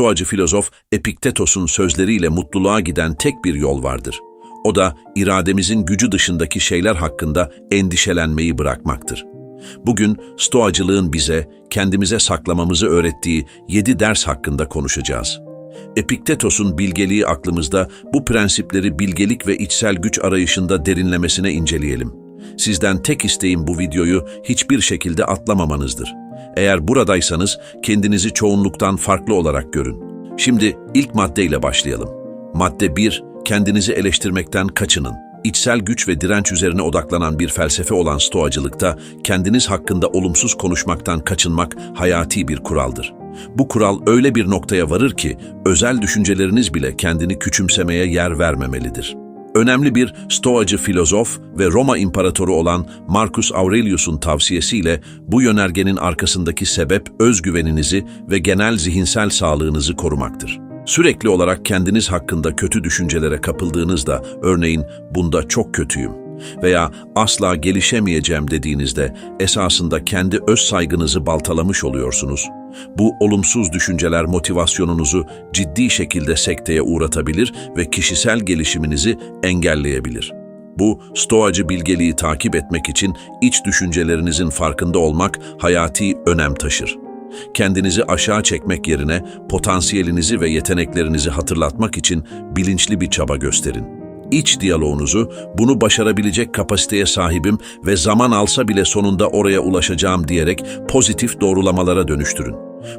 Stoacı filozof Epiktetos'un sözleriyle mutluluğa giden tek bir yol vardır. O da irademizin gücü dışındaki şeyler hakkında endişelenmeyi bırakmaktır. Bugün Stoacılığın bize, kendimize saklamamızı öğrettiği yedi ders hakkında konuşacağız. Epiktetos'un bilgeliği aklımızda bu prensipleri bilgelik ve içsel güç arayışında derinlemesine inceleyelim. Sizden tek isteğim bu videoyu hiçbir şekilde atlamamanızdır. Eğer buradaysanız kendinizi çoğunluktan farklı olarak görün. Şimdi ilk maddeyle başlayalım. Madde 1, kendinizi eleştirmekten kaçının. İçsel güç ve direnç üzerine odaklanan bir felsefe olan stoacılıkta kendiniz hakkında olumsuz konuşmaktan kaçınmak hayati bir kuraldır. Bu kural öyle bir noktaya varır ki özel düşünceleriniz bile kendini küçümsemeye yer vermemelidir. Önemli bir Stoacı filozof ve Roma imparatoru olan Marcus Aurelius'un tavsiyesiyle bu yönergenin arkasındaki sebep özgüveninizi ve genel zihinsel sağlığınızı korumaktır. Sürekli olarak kendiniz hakkında kötü düşüncelere kapıldığınızda, örneğin bunda çok kötüyüm veya asla gelişemeyeceğim dediğinizde esasında kendi öz saygınızı baltalamış oluyorsunuz. Bu olumsuz düşünceler motivasyonunuzu ciddi şekilde sekteye uğratabilir ve kişisel gelişiminizi engelleyebilir. Bu, stoacı bilgeliği takip etmek için iç düşüncelerinizin farkında olmak hayati önem taşır. Kendinizi aşağı çekmek yerine potansiyelinizi ve yeteneklerinizi hatırlatmak için bilinçli bir çaba gösterin. İç diyaloğunuzu, bunu başarabilecek kapasiteye sahibim ve zaman alsa bile sonunda oraya ulaşacağım diyerek pozitif doğrulamalara dönüştürün.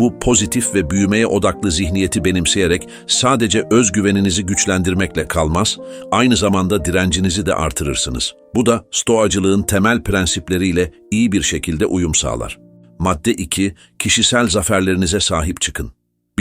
Bu pozitif ve büyümeye odaklı zihniyeti benimseyerek sadece özgüveninizi güçlendirmekle kalmaz, aynı zamanda direncinizi de artırırsınız. Bu da stoacılığın temel prensipleriyle iyi bir şekilde uyum sağlar. Madde 2. Kişisel zaferlerinize sahip çıkın.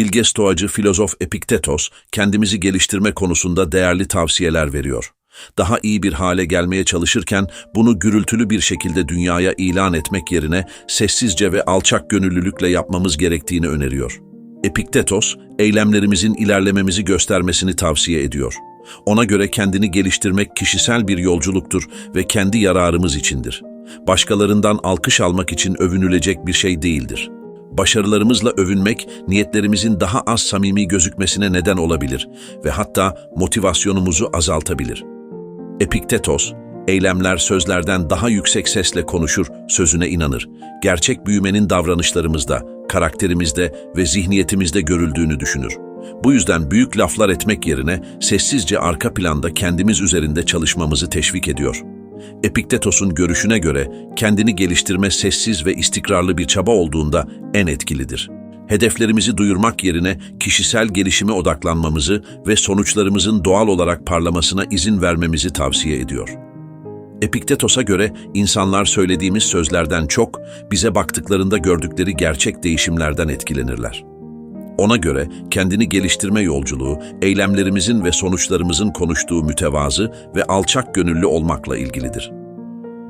Bilge stoacı filozof Epiktetos, kendimizi geliştirme konusunda değerli tavsiyeler veriyor. Daha iyi bir hale gelmeye çalışırken bunu gürültülü bir şekilde dünyaya ilan etmek yerine sessizce ve alçak gönüllülükle yapmamız gerektiğini öneriyor. Epiktetos, eylemlerimizin ilerlememizi göstermesini tavsiye ediyor. Ona göre kendini geliştirmek kişisel bir yolculuktur ve kendi yararımız içindir. Başkalarından alkış almak için övünülecek bir şey değildir. Başarılarımızla övünmek, niyetlerimizin daha az samimi gözükmesine neden olabilir ve hatta motivasyonumuzu azaltabilir. Epiktetos, eylemler sözlerden daha yüksek sesle konuşur, sözüne inanır. Gerçek büyümenin davranışlarımızda, karakterimizde ve zihniyetimizde görüldüğünü düşünür. Bu yüzden büyük laflar etmek yerine sessizce arka planda kendimiz üzerinde çalışmamızı teşvik ediyor. Epiktetos'un görüşüne göre kendini geliştirme sessiz ve istikrarlı bir çaba olduğunda en etkilidir. Hedeflerimizi duyurmak yerine kişisel gelişime odaklanmamızı ve sonuçlarımızın doğal olarak parlamasına izin vermemizi tavsiye ediyor. Epiktetos'a göre insanlar söylediğimiz sözlerden çok, bize baktıklarında gördükleri gerçek değişimlerden etkilenirler. Ona göre kendini geliştirme yolculuğu, eylemlerimizin ve sonuçlarımızın konuştuğu mütevazı ve alçak gönüllü olmakla ilgilidir.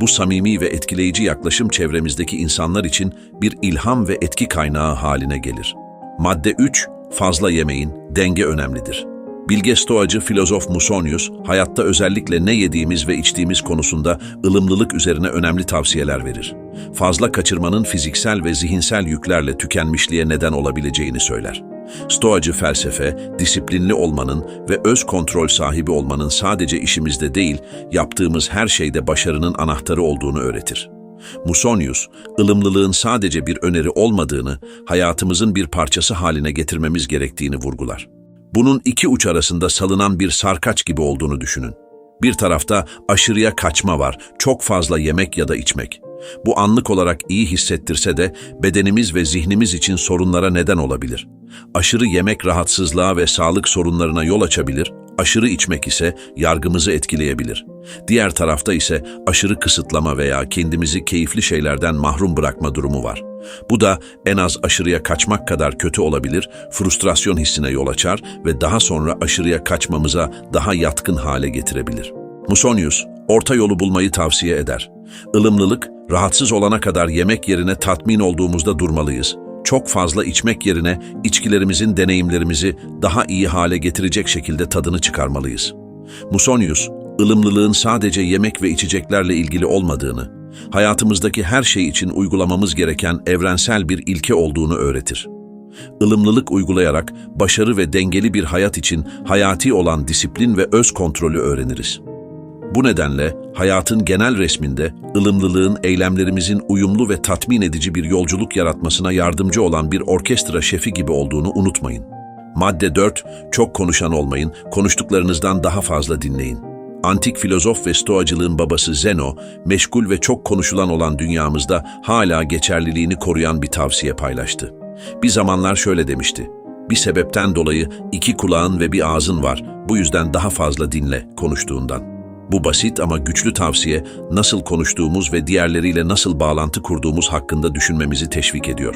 Bu samimi ve etkileyici yaklaşım çevremizdeki insanlar için bir ilham ve etki kaynağı haline gelir. Madde 3, fazla yemeyin, denge önemlidir. Bilge stoacı filozof Musonius, hayatta özellikle ne yediğimiz ve içtiğimiz konusunda ılımlılık üzerine önemli tavsiyeler verir. Fazla kaçırmanın fiziksel ve zihinsel yüklerle tükenmişliğe neden olabileceğini söyler. Stoacı felsefe, disiplinli olmanın ve öz kontrol sahibi olmanın sadece işimizde değil, yaptığımız her şeyde başarının anahtarı olduğunu öğretir. Musonius, ılımlılığın sadece bir öneri olmadığını, hayatımızın bir parçası haline getirmemiz gerektiğini vurgular. Bunun iki uç arasında salınan bir sarkaç gibi olduğunu düşünün. Bir tarafta aşırıya kaçma var, çok fazla yemek ya da içmek. Bu anlık olarak iyi hissettirse de bedenimiz ve zihnimiz için sorunlara neden olabilir. Aşırı yemek rahatsızlığa ve sağlık sorunlarına yol açabilir, aşırı içmek ise yargımızı etkileyebilir. Diğer tarafta ise aşırı kısıtlama veya kendimizi keyifli şeylerden mahrum bırakma durumu var. Bu da en az aşırıya kaçmak kadar kötü olabilir, frustrasyon hissine yol açar ve daha sonra aşırıya kaçmamıza daha yatkın hale getirebilir. Musonius, orta yolu bulmayı tavsiye eder. Ilımlılık, rahatsız olana kadar yemek yerine tatmin olduğumuzda durmalıyız. Çok fazla içmek yerine içkilerimizin deneyimlerimizi daha iyi hale getirecek şekilde tadını çıkarmalıyız. Musonius, ılımlılığın sadece yemek ve içeceklerle ilgili olmadığını, hayatımızdaki her şey için uygulamamız gereken evrensel bir ilke olduğunu öğretir. ılımlılık uygulayarak başarı ve dengeli bir hayat için hayati olan disiplin ve öz kontrolü öğreniriz. Bu nedenle hayatın genel resminde ılımlılığın eylemlerimizin uyumlu ve tatmin edici bir yolculuk yaratmasına yardımcı olan bir orkestra şefi gibi olduğunu unutmayın. Madde 4. Çok konuşan olmayın, konuştuklarınızdan daha fazla dinleyin. Antik filozof ve stoacılığın babası Zeno, meşgul ve çok konuşulan olan dünyamızda hala geçerliliğini koruyan bir tavsiye paylaştı. Bir zamanlar şöyle demişti. Bir sebepten dolayı iki kulağın ve bir ağzın var. Bu yüzden daha fazla dinle konuştuğundan. Bu basit ama güçlü tavsiye nasıl konuştuğumuz ve diğerleriyle nasıl bağlantı kurduğumuz hakkında düşünmemizi teşvik ediyor.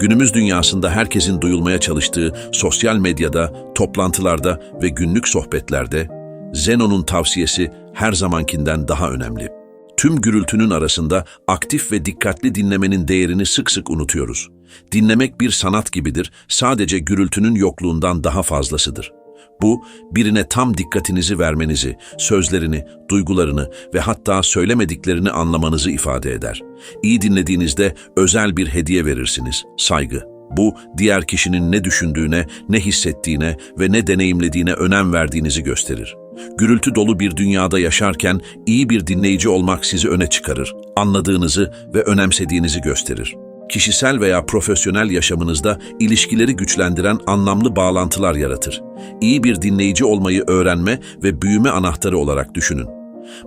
Günümüz dünyasında herkesin duyulmaya çalıştığı sosyal medyada, toplantılarda ve günlük sohbetlerde Zenon'un tavsiyesi her zamankinden daha önemli. Tüm gürültünün arasında aktif ve dikkatli dinlemenin değerini sık sık unutuyoruz. Dinlemek bir sanat gibidir, sadece gürültünün yokluğundan daha fazlasıdır. Bu, birine tam dikkatinizi vermenizi, sözlerini, duygularını ve hatta söylemediklerini anlamanızı ifade eder. İyi dinlediğinizde özel bir hediye verirsiniz, saygı. Bu, diğer kişinin ne düşündüğüne, ne hissettiğine ve ne deneyimlediğine önem verdiğinizi gösterir. Gürültü dolu bir dünyada yaşarken iyi bir dinleyici olmak sizi öne çıkarır, anladığınızı ve önemsediğinizi gösterir. Kişisel veya profesyonel yaşamınızda ilişkileri güçlendiren anlamlı bağlantılar yaratır. İyi bir dinleyici olmayı öğrenme ve büyüme anahtarı olarak düşünün.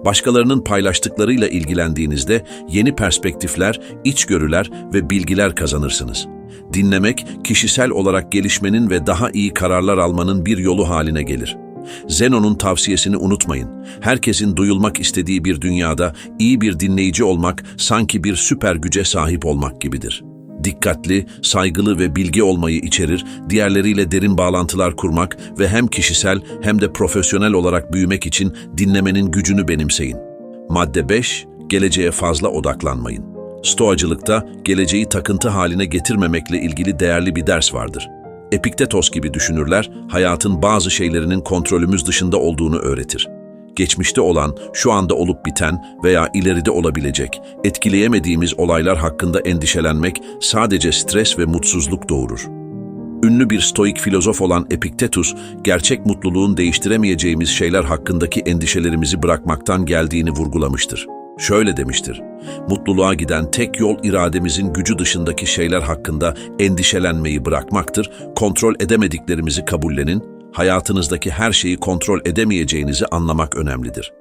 Başkalarının paylaştıklarıyla ilgilendiğinizde yeni perspektifler, içgörüler ve bilgiler kazanırsınız. Dinlemek, kişisel olarak gelişmenin ve daha iyi kararlar almanın bir yolu haline gelir. Zenon'un tavsiyesini unutmayın. Herkesin duyulmak istediği bir dünyada iyi bir dinleyici olmak sanki bir süper güce sahip olmak gibidir. Dikkatli, saygılı ve bilgi olmayı içerir, diğerleriyle derin bağlantılar kurmak ve hem kişisel hem de profesyonel olarak büyümek için dinlemenin gücünü benimseyin. Madde 5. Geleceğe fazla odaklanmayın. Stoacılıkta geleceği takıntı haline getirmemekle ilgili değerli bir ders vardır. Epiktetos gibi düşünürler, hayatın bazı şeylerinin kontrolümüz dışında olduğunu öğretir. Geçmişte olan, şu anda olup biten veya ileride olabilecek, etkileyemediğimiz olaylar hakkında endişelenmek sadece stres ve mutsuzluk doğurur. Ünlü bir stoik filozof olan Epiktetus, gerçek mutluluğun değiştiremeyeceğimiz şeyler hakkındaki endişelerimizi bırakmaktan geldiğini vurgulamıştır. Şöyle demiştir, mutluluğa giden tek yol irademizin gücü dışındaki şeyler hakkında endişelenmeyi bırakmaktır, kontrol edemediklerimizi kabullenin, hayatınızdaki her şeyi kontrol edemeyeceğinizi anlamak önemlidir.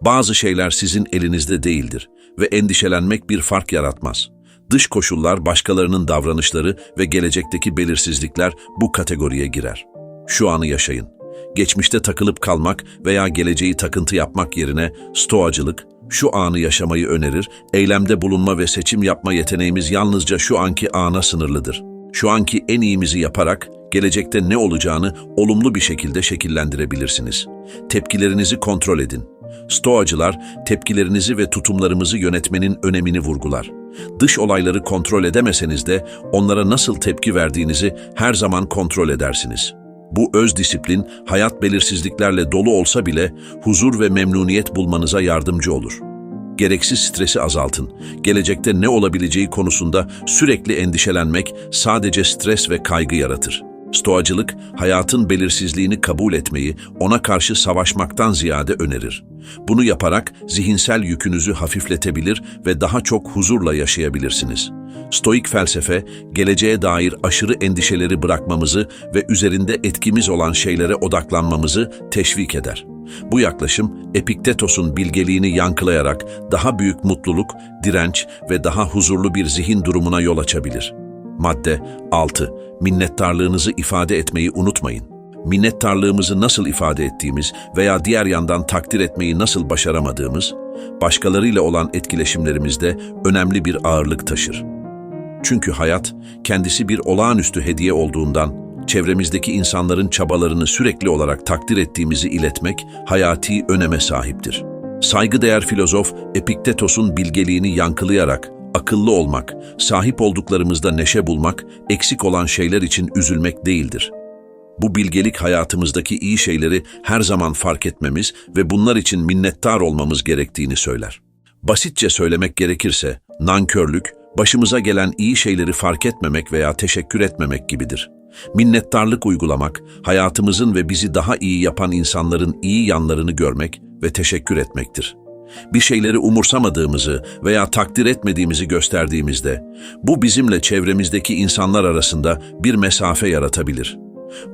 Bazı şeyler sizin elinizde değildir ve endişelenmek bir fark yaratmaz. Dış koşullar, başkalarının davranışları ve gelecekteki belirsizlikler bu kategoriye girer. Şu anı yaşayın. Geçmişte takılıp kalmak veya geleceği takıntı yapmak yerine stoacılık, şu anı yaşamayı önerir, eylemde bulunma ve seçim yapma yeteneğimiz yalnızca şu anki ana sınırlıdır. Şu anki en iyimizi yaparak, gelecekte ne olacağını olumlu bir şekilde şekillendirebilirsiniz. Tepkilerinizi kontrol edin. Stoacılar, tepkilerinizi ve tutumlarımızı yönetmenin önemini vurgular. Dış olayları kontrol edemeseniz de onlara nasıl tepki verdiğinizi her zaman kontrol edersiniz. Bu öz disiplin, hayat belirsizliklerle dolu olsa bile huzur ve memnuniyet bulmanıza yardımcı olur. Gereksiz stresi azaltın. Gelecekte ne olabileceği konusunda sürekli endişelenmek sadece stres ve kaygı yaratır. Stoacılık, hayatın belirsizliğini kabul etmeyi, ona karşı savaşmaktan ziyade önerir. Bunu yaparak zihinsel yükünüzü hafifletebilir ve daha çok huzurla yaşayabilirsiniz. Stoik felsefe, geleceğe dair aşırı endişeleri bırakmamızı ve üzerinde etkimiz olan şeylere odaklanmamızı teşvik eder. Bu yaklaşım, Epiktetos'un bilgeliğini yankılayarak daha büyük mutluluk, direnç ve daha huzurlu bir zihin durumuna yol açabilir. Madde 6. Minnettarlığınızı ifade etmeyi unutmayın. Minnettarlığımızı nasıl ifade ettiğimiz veya diğer yandan takdir etmeyi nasıl başaramadığımız, başkalarıyla olan etkileşimlerimizde önemli bir ağırlık taşır. Çünkü hayat, kendisi bir olağanüstü hediye olduğundan, çevremizdeki insanların çabalarını sürekli olarak takdir ettiğimizi iletmek hayati öneme sahiptir. Saygıdeğer filozof Epiktetos'un bilgeliğini yankılayarak akıllı olmak, sahip olduklarımızda neşe bulmak, eksik olan şeyler için üzülmek değildir. Bu bilgelik hayatımızdaki iyi şeyleri her zaman fark etmemiz ve bunlar için minnettar olmamız gerektiğini söyler. Basitçe söylemek gerekirse, nankörlük, başımıza gelen iyi şeyleri fark etmemek veya teşekkür etmemek gibidir. Minnettarlık uygulamak, hayatımızın ve bizi daha iyi yapan insanların iyi yanlarını görmek ve teşekkür etmektir. Bir şeyleri umursamadığımızı veya takdir etmediğimizi gösterdiğimizde, bu bizimle çevremizdeki insanlar arasında bir mesafe yaratabilir.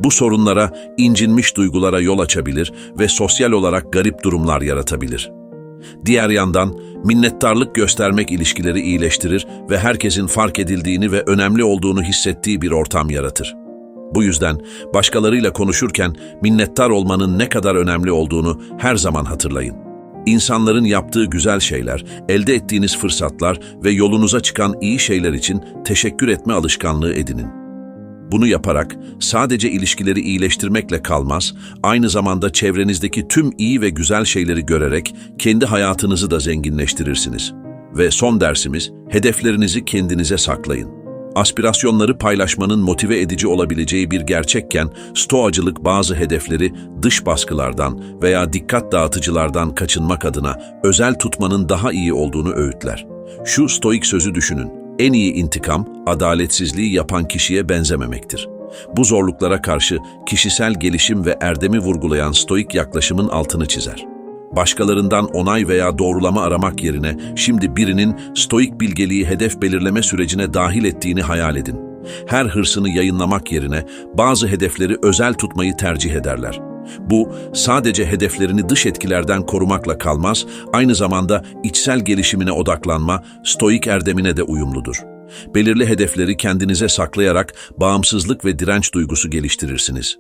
Bu sorunlara, incinmiş duygulara yol açabilir ve sosyal olarak garip durumlar yaratabilir. Diğer yandan minnettarlık göstermek ilişkileri iyileştirir ve herkesin fark edildiğini ve önemli olduğunu hissettiği bir ortam yaratır. Bu yüzden başkalarıyla konuşurken minnettar olmanın ne kadar önemli olduğunu her zaman hatırlayın. İnsanların yaptığı güzel şeyler, elde ettiğiniz fırsatlar ve yolunuza çıkan iyi şeyler için teşekkür etme alışkanlığı edinin. Bunu yaparak sadece ilişkileri iyileştirmekle kalmaz, aynı zamanda çevrenizdeki tüm iyi ve güzel şeyleri görerek kendi hayatınızı da zenginleştirirsiniz. Ve son dersimiz, hedeflerinizi kendinize saklayın. Aspirasyonları paylaşmanın motive edici olabileceği bir gerçekken, stoacılık bazı hedefleri dış baskılardan veya dikkat dağıtıcılardan kaçınmak adına özel tutmanın daha iyi olduğunu öğütler. Şu stoik sözü düşünün. En iyi intikam, adaletsizliği yapan kişiye benzememektir. Bu zorluklara karşı kişisel gelişim ve erdemi vurgulayan stoik yaklaşımın altını çizer. Başkalarından onay veya doğrulama aramak yerine şimdi birinin stoik bilgeliği hedef belirleme sürecine dahil ettiğini hayal edin. Her hırsını yayınlamak yerine bazı hedefleri özel tutmayı tercih ederler. Bu sadece hedeflerini dış etkilerden korumakla kalmaz, aynı zamanda içsel gelişimine odaklanma, stoik erdemine de uyumludur. Belirli hedefleri kendinize saklayarak bağımsızlık ve direnç duygusu geliştirirsiniz.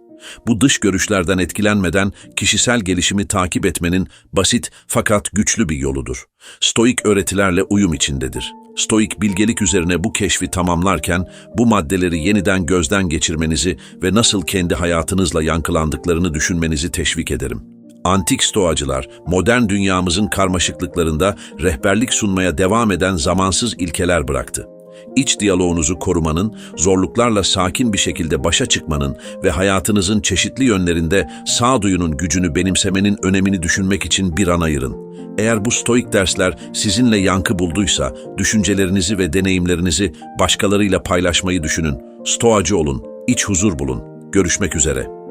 Bu dış görüşlerden etkilenmeden kişisel gelişimi takip etmenin basit fakat güçlü bir yoludur. Stoik öğretilerle uyum içindedir. Stoik bilgelik üzerine bu keşfi tamamlarken bu maddeleri yeniden gözden geçirmenizi ve nasıl kendi hayatınızla yankılandıklarını düşünmenizi teşvik ederim. Antik stoacılar, modern dünyamızın karmaşıklıklarında rehberlik sunmaya devam eden zamansız ilkeler bıraktı. İç diyaloğunuzu korumanın, zorluklarla sakin bir şekilde başa çıkmanın ve hayatınızın çeşitli yönlerinde sağduyunun gücünü benimsemenin önemini düşünmek için bir an ayırın. Eğer bu stoik dersler sizinle yankı bulduysa, düşüncelerinizi ve deneyimlerinizi başkalarıyla paylaşmayı düşünün. Stoacı olun, iç huzur bulun. Görüşmek üzere.